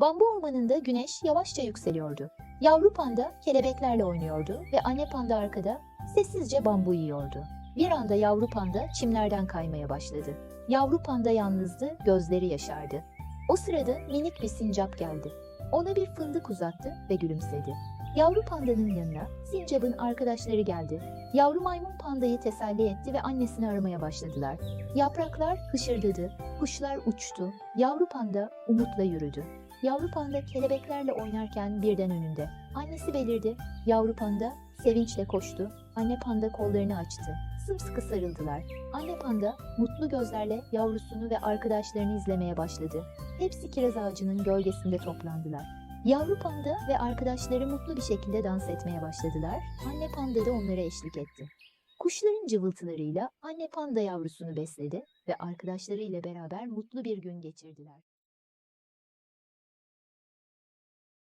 Bambu ormanında güneş yavaşça yükseliyordu. Yavru panda kelebeklerle oynuyordu ve anne panda arkada sessizce bambu yiyordu. Bir anda yavru panda çimlerden kaymaya başladı. Yavru panda yalnızdı, gözleri yaşardı. O sırada minik bir sincap geldi. Ona bir fındık uzattı ve gülümsedi. Yavru pandanın yanına sincapın arkadaşları geldi. Yavru maymun pandayı teselli etti ve annesini aramaya başladılar. Yapraklar hışırdadı, kuşlar uçtu. Yavru panda umutla yürüdü. Yavru panda kelebeklerle oynarken birden önünde. Annesi belirdi. Yavru panda sevinçle koştu. Anne panda kollarını açtı. Sımsıkı sarıldılar. Anne panda mutlu gözlerle yavrusunu ve arkadaşlarını izlemeye başladı. Hepsi kiraz ağacının gölgesinde toplandılar. Yavru panda ve arkadaşları mutlu bir şekilde dans etmeye başladılar. Anne panda da onlara eşlik etti. Kuşların cıvıltılarıyla anne panda yavrusunu besledi ve arkadaşlarıyla beraber mutlu bir gün geçirdiler.